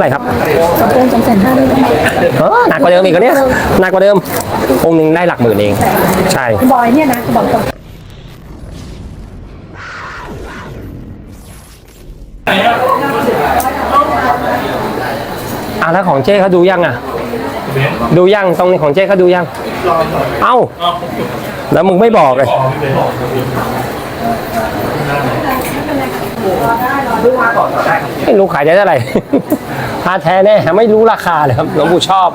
อะไรครับสององค์สองแสนห้าได้ไหมเออหนักกว่าเดิมอีกเหรอเนี่ยหนักกว่าเดิม องค์หนึ่งได้หลักหมื่นเอง ใช่บอยเนี่ยนะคือบอกตรงอะแล้วของเจ้เขาดูยังอะ ดูยังตรงนี้ของเจ้เขาดูยัง เอ้า แล้วมึงไม่บอกเลยไม่รู้ขายได้เท่าไหร่ ผ้าแท้แน่ไม่รู้ราคาเลยครับหลวงปู่ชอบ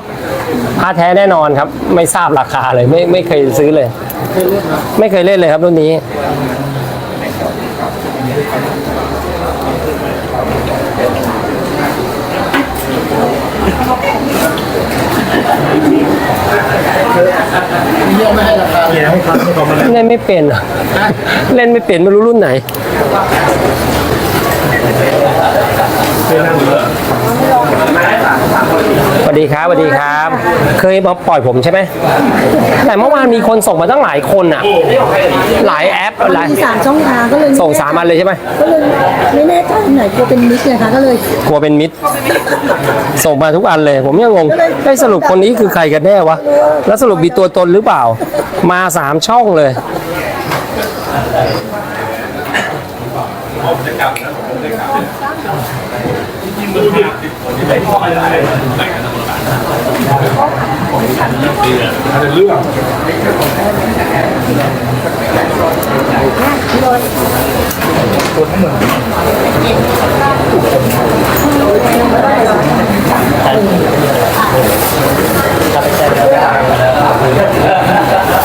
ผ้าแท้แน่นอนครับ ไม่ทราบราคาเลยไม่ไม่เคยซื้อเลย ไม่เคยเล่นเลยครับรุ่นนี้เล่นไม่เป็นอะเล่นไม่เป็นไม่รู้รุ่นไหน สวัสดีครับสวัสดีครับ เคยมาปล่อยผมใช่ไหมแต่เมื่อวานมีคนส่งมาตั้งหลายคนอะ หลายแอปหลายมีสามช่องทางก็เลยส่งสามอันเลยใช่ไหมก็เลยไม่แน่ใจไหนกลัวเป็นมิสไงคะก็เลยกลัวเป็นมิตรส่งมาทุกอันเลย ผมยังงงได้ยสรุปคนนี้คือใครกันแน่วะแล้วสรุปมีตัวตนหรือเปล่า มาสามช่องเลย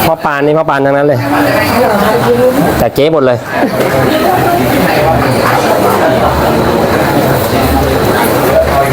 พ่อปานนี่พ่อปานทั้งนั้นเลย แต่เก๊หมดเลย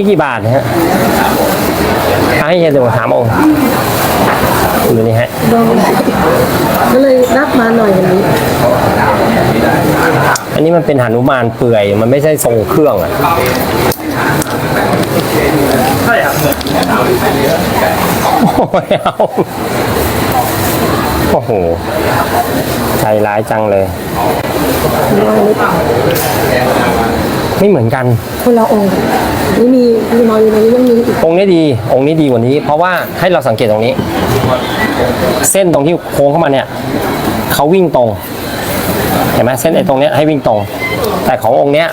นี้กี่บาทนะฮะเอาให้เฮียดูสามองค์ดูนี่ฮะโดนก็เลยรับมาหน่อยวันนี้ อันนี้มันเป็นหนุมานเปื่อย มันไม่ใช่ทรงเครื่องอะใช่ครับโอ้ยเอาโอ้โห ใจร้ายจังเลย ไม่เหมือนกันคนละองค์ นี่มีมีมออยู่ในนี้ยังมีอีกองค์นี้ดี องค์นี้ดีกว่านี้ เพราะว่าให้เราสังเกตตรงนี้ เส้นตรงที่โค้งเข้ามาเนี่ยเขาวิ่งตรงเห็นไหมเส้นไอ้ตรงเนี้ยให้วิ่งตรง แต่ขององค์เนี้ย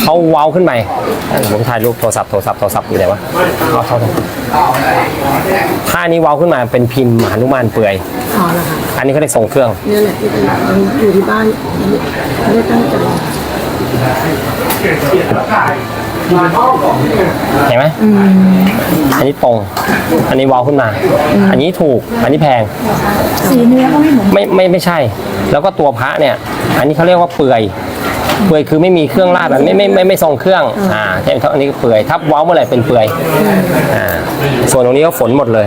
เขาเว้าขึ้นไปอะผมถ่ายรูปโทรศัพท์โทรศัพท์โทรศัพท์อยู่ไหนวะเอาเท่านั้นท่านี้เว้าขึ้นมาเป็นพิมพ์หนุมานเปื่อยอ๋อเหรอคะอันนี้เขาเรียกทรงเครื่องเนี่ยแหละที่เป็นอยู่ที่บ้านไม่ได้ตั้งใจ เห็นไหมอันนี้ตรง อันนี้เว้าขึ้นมา อันนี้ถูก อันนี้แพง สีเนื้อก็ไม่เหมือนไม่ไม่ไม่ใช่ แล้วก็ตัวพระเนี่ย อันนี้เขาเรียกว่าเปื่อย เปื่อยคือไม่มีเครื่องราดแบบไม่ไม่ไม่ไม่ทรงเครื่อง อ่าแค่อันนี้ก็เปื่อย ทับเว้าเมื่อไหร่เป็นเปื่อย อ่า ส่วนตรงนี้ก็ฝนหมดเลย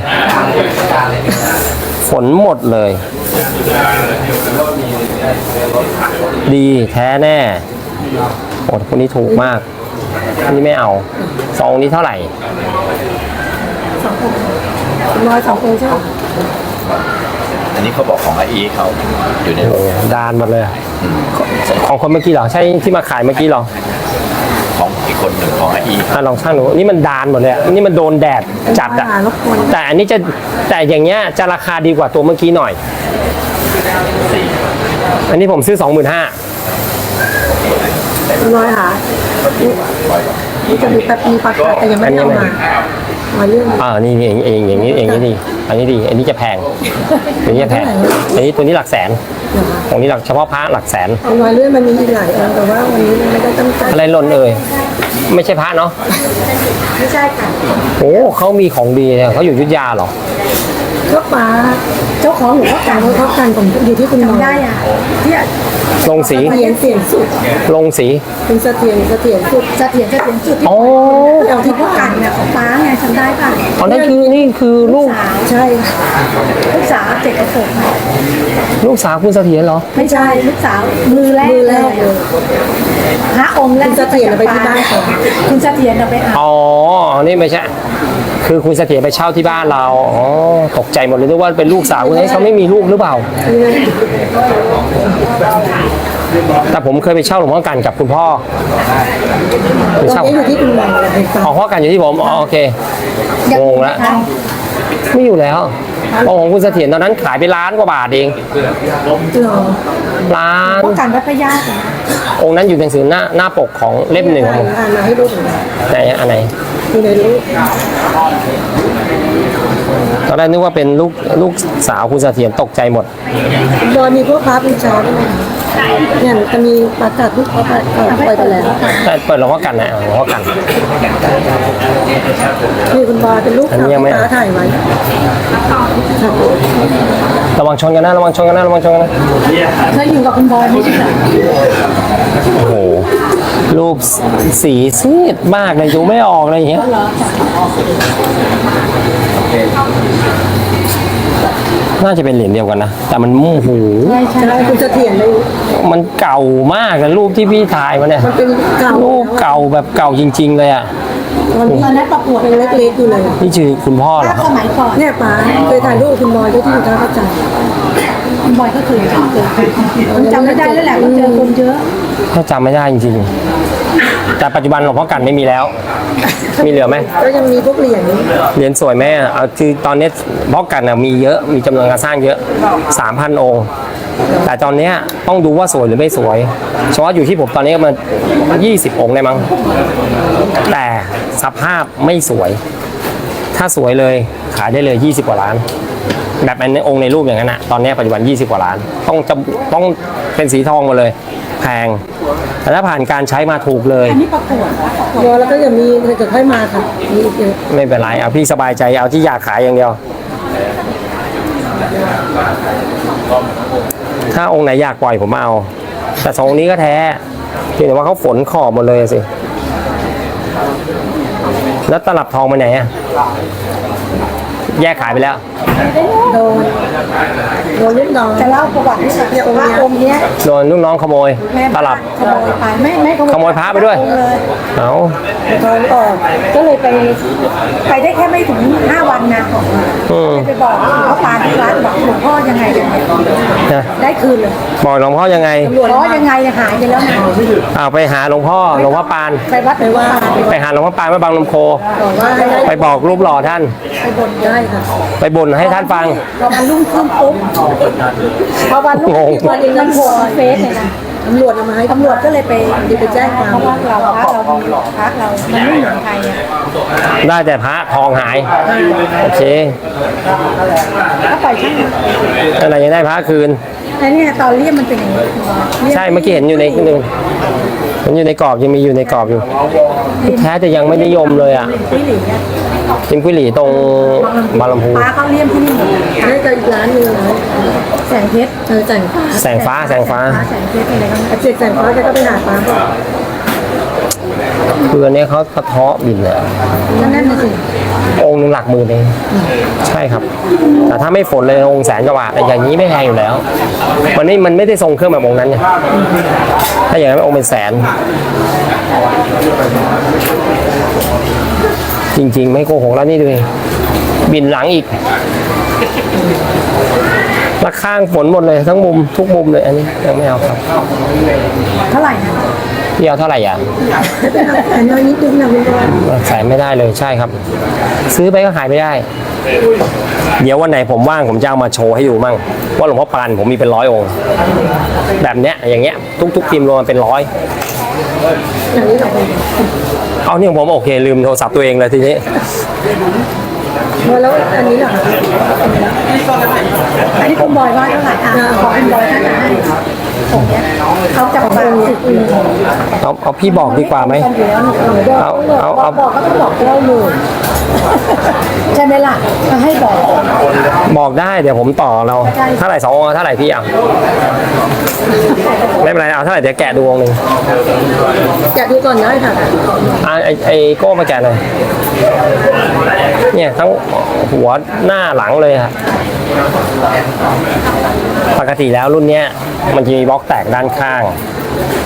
ฝนหมดเลย ดีแท้แน่โอ้คนนี้ถูกมาก อันนี้ไม่เอาซองนี้เท่าไหร่ร้อยสององค์ใช่ไหมอันนี้เขาบอกของอาอีเขาอยู่ในรโอ้ถโหดานหมดเลยของคนเมื่อกี้เหรอใช่ที่มาขายเมื่อกี้เหรอของอีกคนหนึ่งของอาอีอะลองช่างดูนี่มันดานหมดเลยอะนี่มันโดนแดดจัดอะรบกวนแต่อันนี้จะแต่อย่างเงี้ยจะราคาดีกว่าตัวเมื่อกี้หน่อย อันนี้ผมซื้อสองหมื่นห้าร้อยค่ะ นี่จะมีแบบมีปากกาแต่ยังไม่ได้เอามามาเรื่องอ่านี่นี่เองอย่างนี้เองนี่ดีอันนี้ดี อันนี้จะแพงอันนี้จะแพงอันนี้ตัวนี้หลักแสนเหรอคะตรงนี้หลักเฉพาะพระหลักแสนเอามาเรื่องมันมีอีกหลายองค์แต่ว่าวันนี้มันไม่ได้ตั้งใจอะไรหล่นเอ่ยไม่ใช่พระเนาะไม่ใช่ค่ะโอ้เขามีของดีเนี่ยเขาอยู่อยุทธยาเหรอเจ้าป้าเจ้าของหลวงพ่อการหลวงพ่อการผมอยู่ที่คุณมอได้อะที่ ลงสี เสียนเสียนสุดลงสี เป็นเสถียรเสถียรสุดเสถียรเสถียรสุดอ๋อเอาที่พ่อการเนี่ยของป้าไงจำได้ป่ะอ๋อนั่นคือนี่คือลูกใช่ลูกสาวเจ็ดกระสบลูกสาวคุณเสถียรเหรอ ไม่ใช่ลูกสาวมือแรกมือแรกเลย พระองค์แรกคุณเสถียรเอาไปที่บ้านเขา คุณเสถียรเอาไปอาบอ๋อ นี่ไม่ใช่ คือคุณเสถียรไปเช่าที่บ้านเราอ๋อตกใจหมดเลยนึกว่าเป็นลูกสาวคุณให้เขาไม่มีลูกหรือเปล่า แต่ผมเคยไปเช่าหลวงพ่อกันกับคุณพ่อไปตอนเช่านี้อยู่ที่คุณมอเลยเป็นป้าอ๋อพ่อกันอยู่ที่ผมอ๋อโอเคงงแล้วไม่อยู่แล้วเพราะของคุณเสถียรตอนนั้นขายไปล้านกว่าบาทเองหรอล้านพวกการวัดพระญาติ องค์นั้นอยู่ในหนังสือหน้าหน้าปกของเล่มหนึ่งของผมอ่านมาให้ดูหน่อยไหนอันไหนอยู่ในรูปตอนแรกนึกว่าเป็นลูกลูกสาวคุณเสถียรตกใจหมดบอยมีพวกพระบูชาด้วยไหม เนี่ยจะมีประกาศทุกพระเอ่อปล่อยไปแล้วแต่เปิดหลวงพ่อกันนะหลวงพ่อกันนี่คุณบอยเป็นลูกอันสาวนี้ยังไม่ที่ป้าถ่ายไว้ครับระวังชนกันนะระวังชนกันนะระวังชนกันนะ เคยอยู่กับคุณบอยไม่ใช่เหรอโอ้โห รูปสีซีดมากเลยดูไม่ออกเลยอย่างเงี้ย น่าจะเป็นเหรียญเดียวกันนะ แต่มันโอ้โหใช่ใช่ใช่คุณเสถียรเลย มันเก่ามากเลยรูปที่พี่ถ่ายมาเนี่ยมันเป็นเก่า รูปเก่าแบบเก่าจริง ๆ เลยอะตอนนี้ตอนนั้นประกวดเป็นเล็กๆอยู่เลยนี่ชื่อคุณพ่อเหรอสมัยก่อนเนี่ยป้าเคยถ่ายรูปกับคุณบอยด้วยที่อยู่ท่าพระจันทร์คุณบอยก็เคยเจอกันผมจำไม่ได้แล้วแหละว่าเจอคนเยอะ ถ้าจำไม่ได้จริงๆ แต่ปัจจุบันหลวงพ่อกันไม่มีแล้ว มีเหลือไหมก็ยังมีพวกเหรียญเหรียญสวยไหมอะเอาคือตอนนี้พ่อกันน่ะมีเยอะมีจำนวนการสร้างเยอะ 3,000 องค์ แต่ตอนเนี้ยต้องดูว่าสวยหรือไม่สวยเฉพาะอยู่ที่ผมตอนนี้ก็มัน 20 องค์ได้มั้งแต่สภาพไม่สวย ถ้าสวยเลยขายได้เลย 20 กว่าล้าน แบบอันนี้องค์ในรูปอย่างนั้นอะตอนนี้ปัจจุบัน 20 กว่าล้าน ต้องจะต้องเป็นสีทองหมดเลย แพง แต่ถ้าผ่านการใช้มาถูกเลย อันนี้ประกวดนะประกวดรอแล้วก็ยังมีเกิดค่อยมาค่ะมีอีกเยอะไม่เป็นไร เอาพี่สบายใจเอาที่อยากขายอย่างเดียว ถ้าองค์ไหนอยากปล่อยผมเอา แต่สององค์นี้ก็แท้เพียงแต่ว่าเขาฝนขอบหมดเลยอะสิ แล้วตลับทองไปไหนอะแยกขายไปแล้ว โดน โดนลูกน้องจะเล่าประวัติให้ฟังเนี่ยองค์พระเนี้ยองค์เนี้ยโดนลูกน้องขโมยแม่ตลับขโมยไปไม่ไม่ขโมยพระไปด้วยองค์เลยเอาทองออกก็เลยไปไปได้แค่ไม่ถึงห้าวันนะอืมไปบอกหลวงพ่อปานที่วัดบอกหลวงพ่อยังไงยังไงนะได้คืนเลยบอกหลวงพ่อยังไงหลวงพ่อยังไงเนี่ยหายไปแล้วนะเอาไปหาหลวงพ่อหลวงพ่อปานไปวัดไปว่าไปหาหลวงพ่อปานว่าบางลมโคบอกว่าให้ได้ไปบอกรูปหล่อท่านไปบนได้ค่ะไปบ่นให้ท่านฟังพอวันรุ่งขึ้นปุ๊บพอวันรุ่งงงขึ้นวันเองมันโผล่เฟซเลยนะตำรวจเอามาให้ตำรวจก็เลยไปไปแจ้งความเพราะว่าเราพระเรามีพระเรามันไม่เหมือนใครอะได้แต่พระทองหาย โอเคก็ปล่อยช่างมันอะไรยังได้พระคืน แต่เนี่ยตอนเรียกมันเป็นอย่างนี้ใช่เมื่อกี้เห็นอยู่ในหนึ่งเห็นอยู่ในกรอบยังมีอยู่ในกรอบอยู่ แท้แต่ยังไม่นิยมเลยอะที่หลีอะ จิมกุหลีตรงบางลำพูปลาเขาเลี่ยมที่นี่หมดได้จะอีกร้านหนึงนะแสงเพชรเออแสงฟ้าแสงฟ้าแสงฟ้า แสงเพชรอะไรก็ไม่อาเจ็ดแสงฟ้าแกก็ไปหาฟ้าบอกคืออันนี้เขากระเทาะบินเลยนั่นนั่นน่ะสิองค์หนึ่งหลักหมื่นเองใช่ครับ แต่ถ้าไม่ฝนเลยองค์แสนกว่าบาทแต่อย่างนี้ไม่แพงอยู่แล้ว มันไม่มันไม่ได้ทรงเครื่องแบบองค์นั้นไงถ้าอย่างนั้นองค์เป็นแสนจ ริง ๆ ไม่โกหกแล้วนี่ดูดิบินหลังอีกและข้างฝนหมดเลยทั้งมุมทุกมุมเลยอันนี้ยังไม่เอาครับ เท่าไหร่นะพี่เอาเท่าไหร่อะให้ไปเอาแสนน้อยนิดนึงนะคุณบอยขายไม่ได้เลยใช่ครับ ซื้อไปก็ขายไม่ได้ เดี๋ยววันไหนผมว่างผมจะเอามาโชว์ให้ดูมั่ง ว่าหลวงพ่อปานผมมีเป็นร้อยองค์ แบบเนี้ยอย่างเงี้ย ทุกๆพิมพ์รวมมันเป็นร้อยอย่างนี้ เราไปเอาเนี่ยผมโอเคลืมโทรศัพท์ตัวเองเลยทีนี้แล้วอันนี้เหรออันนี้คุณบอยว่าเท่าไหร่อะขอคุณบอยถ้าจะให้ผมเนี้ยเขาจับปากสิบอืมเอาเอาพี่บอกดีกว่าไหมกันอยู่แล้วหนูบอกเอาเอาบอเอากบอกก็ต้องบอกเล่าเลย ใช่ไหมล่ะก็ให้บอก บอกได้เดี๋ยวผมต่อเราเท่าไหร่สององค์เอาเท่าไหร่พี่เอาไม่เป็นไรเอาเท่าไหร่เดี๋ยวแกะดูองค์หนึ่งอยากดูก่อนได้ค่ะอะไอไอโก้มาแกะหน่อยเนี่ยทั้งหัวหน้าหลังเลยอะปกติแล้วรุ่นเนี้ยมันจะมีบล็อกแตกด้านข้าง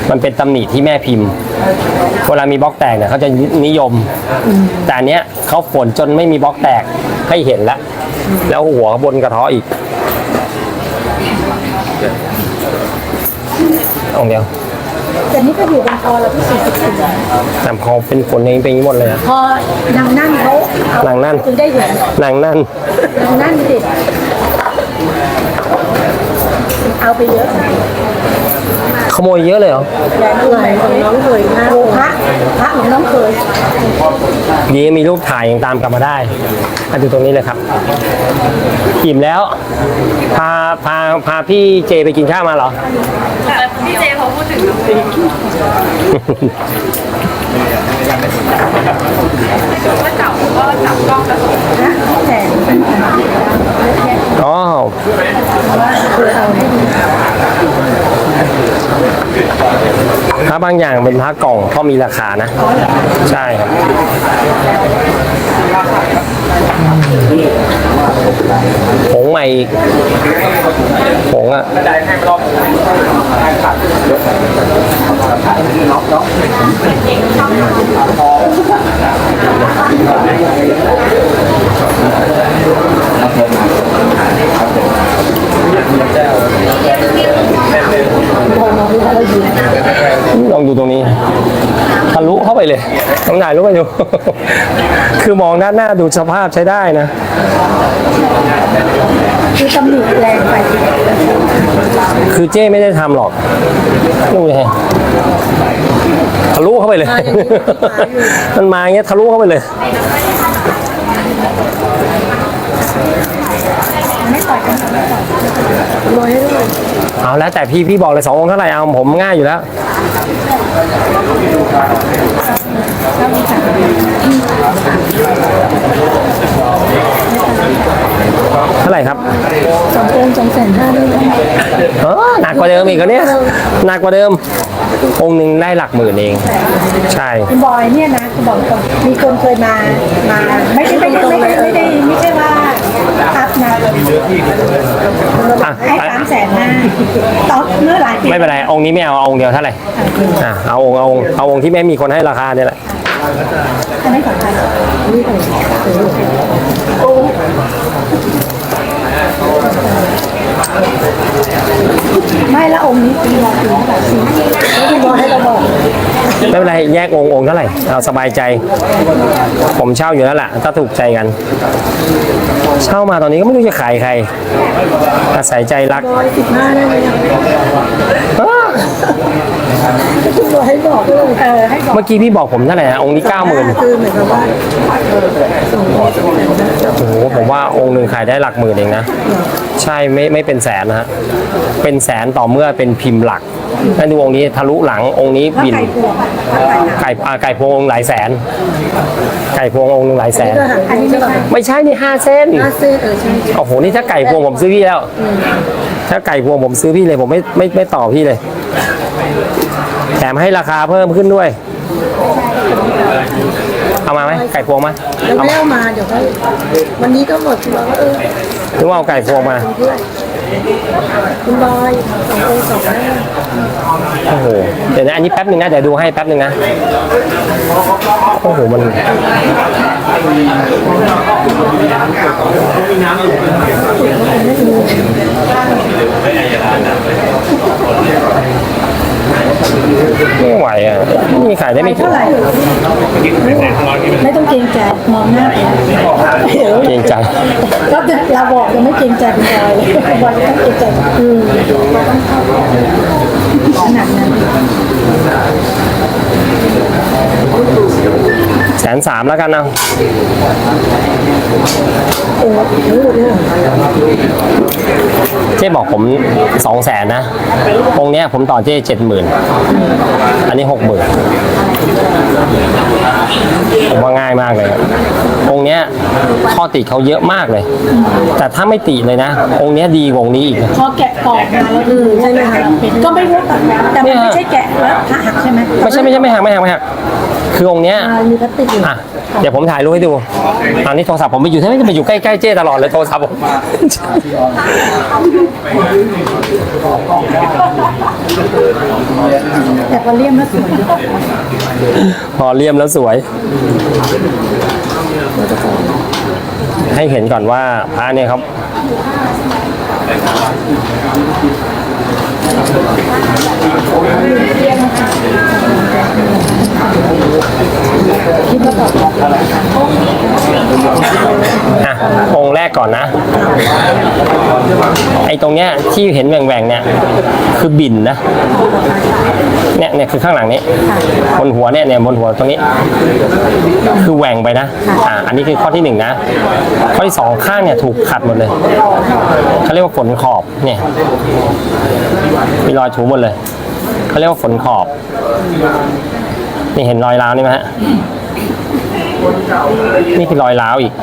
มันเป็นตำหนิที่แม่พิมพ์ เวลามีบล็อกแตกเนี่ยเขาจะนิยม แต่อันเนี้ยเขาฝนจนไม่มีบล็อกแตกให้เห็นแล้ว แล้วหัวบนกระเทาะอีกองค์เดียวแต่นี่ก็อยู่บนคอเราที่สี่สิบสี่แต่พอเป็นฝนเองเป็นอย่างนี้หมดเลยอะพอนางนั่นเขาเอานางนั่นจึงได้เห็นหนังนั่นนางนั่นดิเอาไปเยอะ ขโมยเยอะเลยเหรอแดนดูไหนของน้องเคยนะพระพระของน้องเคยดีมีรูปถ่ายยังตามกลับมาได้มาดูตรงนี้เลยครับอิ่มแล้ว พาพาพาพี่เจไปกินข้าวมาเหรอแต่พี่เจเขาพูดถึงน้องฟิว่าจับก็จับกล้องแล้วส่งนะแต่ อ๋อคือเอาให้ดีพระบางอย่างเป็นพระกล่องก็มีราคานะ ใช่ครับผงใหม่ ผงอะลองดูตรงนี้ทะลุเข้าไปเลยต้องถ่ายรูปไปดู คือมองด้านหน้าดูสภาพใช้ได้นะ คือตำหนิแรงไปคือเจ้ไม่ได้ทำหรอกดูไงทะลุเข้าไปเลย มันมาอย่างเงี้ยทะลุเข้าไปเลยรวยให้ด้วยเอาแล้วแต่พี่พี่บอกเลยสององค์เท่าไหร่เอาผมง่ายอยู่แล้ว เท่าไหร่ครับสององค์สองแสนห้าด้วยนะเออหนักกว่าเดิมอีกเหรอเนี่ยหนักกว่าเดิม องค์หนึ่งได้หลักหมื่นเอง ใช่ คุณบอยเนี่ยนะคุณบอกตรงมีคนเคยมามาไม่ได้ไม่ได้ไม่ได้ไม่ได้ไม่ใช่ว่า อัพนะอะให้สามแสนห้าตอนเมื่อหลายปีไม่เป็นไรองค์นี้ไม่เอาเอาองค์เดียวเท่าไหร่อะเอาองค์เอาองค์เอาองค์ที่ไม่มีคนให้ราคาเนี่ยแหละอันนี้ของใครนี่ของโอ้ ไม่ละองค์นี้คุณบอยถึงแบบสี่แล้วคุณบอยให้เราบอกไม่เป็นไรแยกองค์องค์เท่าไหร่เอาสบายใจ ผมเช่าอยู่แล้วแหละถ้าถูกใจกัน เช่ามาตอนนี้ก็ไม่รู้จะขายใครอาศัยใจรักบอยสิบห้าได้ไหมอะอ้า คุณบอยให้บอกด้วยเออให้บอกเมื่อกี้พี่บอกผมเท่าไหร่นะองค์นี้เก้าหมื่นคือเหมือนกับว่าเออส่งไปส่งไปนะโอ้โหผมว่าองค์หนึ่งขายได้หลักหมื่นเองนะ ใช่ไม่ไม่เป็นแสนนะฮะเป็นแสนต่อเมื่อเป็นพิมพ์หลักนั่นดูองค์นี้ทะลุหลังองค์นี้แล้วบิน ไก่พวงอะไก่ไก่อ่าไก่พวงหลายแสน ไก่พวงองค์หนึ่งหลายแสนอันนี้ไม่ใช่ไม่ใช่นี่ห้าเส้น ห้าเส้นเออใช่ โอ้โห นี่ถ้าไก่พวงผมซื้อพี่แล้ว ถ้าไก่พวงผมซื้อพี่เลยผมไม่ไม่ไม่ต่อพี่เลย แถมให้ราคาเพิ่มขึ้นด้วย เอามาไหมไก่พวงมาแล้วเอาแล้มาเดี๋ยวก็วันนี้ก็หมดคุณบอยว่าเออหรือว่าเอาไก่พวงมา เพื่อน คุณบอยสองคนสองหน้าโอ้โห เดี๋ยวนะ อันนี้แป๊บหนึ่งนะ เดี๋ยวดูให้แป๊บหนึ่งนะ โอ้โห มัน ไม่ไหวอะนี่ขายได้ไม่ถึงเท่าไหร่ไม่ต้องเกรงใจมองหน้าไปเดี๋ยวเกรงใจก็เราบอกยังไม่เกรงใจคุณบอยเลยคุณบอยต้องเกรงใจอืมขนาดนั้นแสนสามแล้วกันเอาโอ้ทั้งหมด เนี่ยเหรอเจ๊บอกผมสองแสนนะ องค์เนี้ยผมต่อเจ๊เจ็ดหมื่นอันนี้หกหมื่นผมว่าง่ายมากเลยครับองค์เนี้ยข้อติเขาเยอะมากเลย แต่ถ้าไม่ติเลยนะ องค์เนี้ยดีกว่าองค์นี้อีกนะพอแกะกรอบมาแล้วคือใช่ไหมคะก็ไม่รู้แต่แต่มันไม่ใช่แกะแล้วพระหักใช่ไหมไม่ใช่ไม่ใช่ไม่หักไม่หักไม่หัก คือองค์เนี้ยอ่ามีพลาสติกอยู่อะเดี๋ยวผมถ่ายรูปให้ดูอันนี้โทรศัพท์ผมไปอยู่ที่ไม่จะไปอยู่ใกล้ๆเจ้ตลอดเลยโทรศัพท์ผมแต่พอเลี่ยมแล้วสวยพอเลี่ยมแล้วสวย ให้เห็นก่อนว่าพระเนี่ยครับ อะองค์แรกก่อนนะ ไอ้ตรงเนี้ยที่เห็นแหว่งๆเนี่ย คือบินนะ เนี่ยเนี่ยคือข้างหลังนี้ บนหัวเนี่ยเนี่ยบนหัวตรงนี้ คือแหว่งไปนะ อ่า อันนี้คือข้อที่หนึ่งนะ ข้อที่สองข้างเนี่ยถูกขัดหมดเลยเขาเรียกว่าฝนขอบ เนี่ย มีรอยถูหมดเลยเขาเรียกว่าฝนขอบ นี่เห็นรอยร้าวนี่ไหมฮะนี่คือรอยร้าวอีก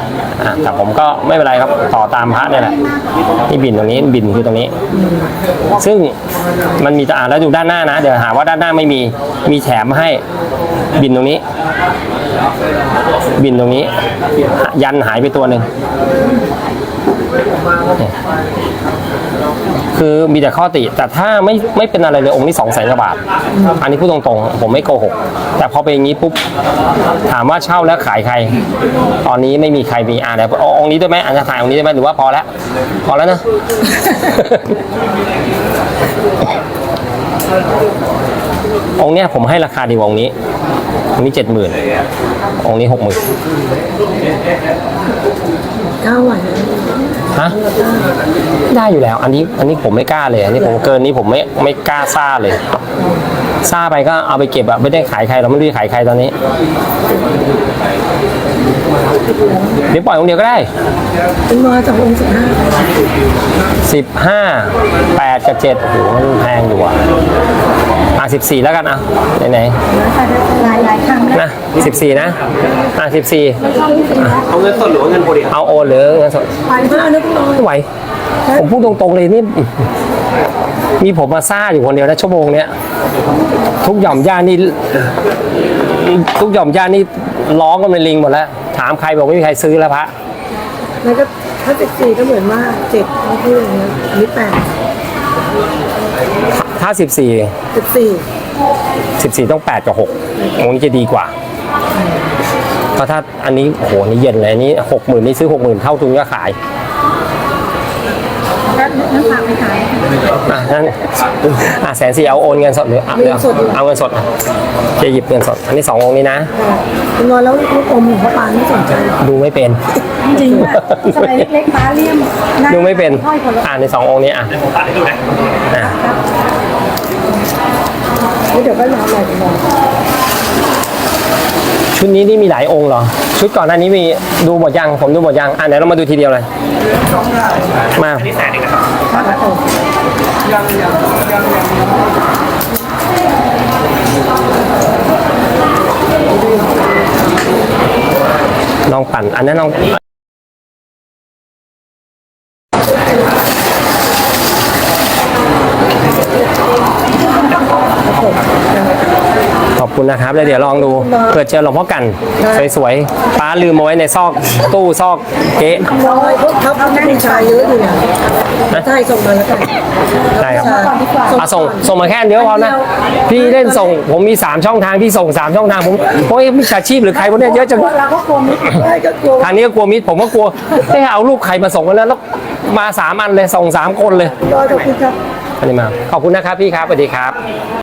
อะแต่ผมก็ไม่เป็นไรครับต่อตามพระเนี่ยแหละนี่บินตรงนี้บินคือตรงนี้ ซึ่งมันมีตาแล้วดูด้านหน้านะ เดี๋ยวหาว่าด้านหน้าไม่มีมีแถมให้บินตรงนี้ บินตรงนี้ ยันหายไปตัวหนึ่ง คือมีแต่ข้อติ แต่ถ้าไม่ไม่เป็นอะไรเลยองค์นี้สองแสนกว่าบาท อันนี้พูดตรงๆ ผมไม่โกหก แต่พอเป็นอย่างนี้ปุ๊บ ถามว่าเช่าแล้วขายใคร ตอนนี้ไม่มีใครมีอ่าเดี๋ยวเอาองค์นี้ได้ไหมอันจะถ่ายองค์นี้ได้ไหมหรือว่าพอแล้ว พอแล้วนะ องค์เนี้ยผมให้ราคาดีกว่าองค์นี้ องค์นี้เจ็ดหมื่นองค์นี้หกหมื่นเก้าวัน ฮะได้อยู่แล้ว อันนี้อันนี้ผมไม่กล้าเลย อันนี้ผมเกินนี้ผมไม่ไม่กล้าซ่าเลยซ่าไปก็เอาไปเก็บอะไม่ได้ขายใครเราไม่รู้จะขายใครตอนนี้เดี๋ยวปล่อยองค์เดียวก็ได้เป็นร้อยจากองค์สิบห้าสิบห้าแปดกับเจ็ดโอ้โหมันแพงอยู่อะ อะสิบสี่แล้วกันอะไหนหลายหลายๆครั้งๆนะสิบสี่นะอะสิบสี่เอาเงินสดหรือว่าเงินโปรดิเอาโอนหรือเงินสดไปห้านะพี่น้อยไม่ไหว ผมพูดตรงๆเลยนี่มีผมมาซ่าอยู่คนเดียวนะชั่วโมงเนี้ยทุกหย่อมย่านี่ ทุกหย่อมย่านี่ร้องกันเป็นลิงหมดแล้ว ถามใครบอกไม่มีใครซื้อแล้วพระแล้วก็ถ้าสิบสี่ก็เหมือนว่าเจ็ดเขาพูดอย่างเงี้ยอันนี้แปด ถ้าสิบสี่สิบสี่สิบสี่ต้องแปดกับหกองค์นี้จะดีกว่าเพราะถ้าอันนี้โอ้โหนี่เย็นเลยอันนี้หกหมื่นนี่ซื้อหกหมื่นเท่าทุนก็ขายก็น้ำฝากไปขาย อะนั่นอะแสนสี่เอาโอนเงินสดหรือเอาเอาเงินสดอะจะหยิบเงินสด อันนี้สององค์นี้นะพี่น้อยแล้วลูกอมหลวงพ่อปานไม่สนใจหรอดูไม่เป็น จริงๆอะสมัยเล็กๆฟ้าเลี่ยมหาดูไม่เป็น ห้อยคนละอ่าในสององค์นี้อะอะ แล้วเดี๋ยวก็รอหน่อยพี่น้อยชุดนี้นี่มีหลายองค์เหรอ ชุดก่อนหน้านี้มีดูหมดยัง ผมดูหมดยัง อะเดี๋ยวเรามาดูทีเดียวเลย มาน้องปั่น อันนั้นน้อง ขอบ คุณนะครับแล้วเดี๋ยวลองดูเผื่อเจอหลวงพ่อกันสวยๆป้าลืมเอาไว้ในซอกตู้ซอกเก๊ะน้อยพวกทัพพระบูชาเยอะอยู่เนี่ยใช่ส่งมาแล้วกันได้ครับเอาส่งส่งมาแค่อันเดียวพอนะพี่เล่นส่งผมมี 3 ช่องทางพี่ส่ง 3 ช่องทางผมโอ้ยมิจฉาชีพหรือใครพวกเนี้ยเยอะจังเราก็กลัวมิดใช่ก็กลัวทางนี้ก็กลัวมิดผมก็กลัวได้เอาลูกใครมาส่งกันแล้วแล้วมาสามอันเลยส่งสามคนเลยน้อยขอบคุณครับอันนี้มาขอบคุณนะครับพี่ครับสวัสดีครับค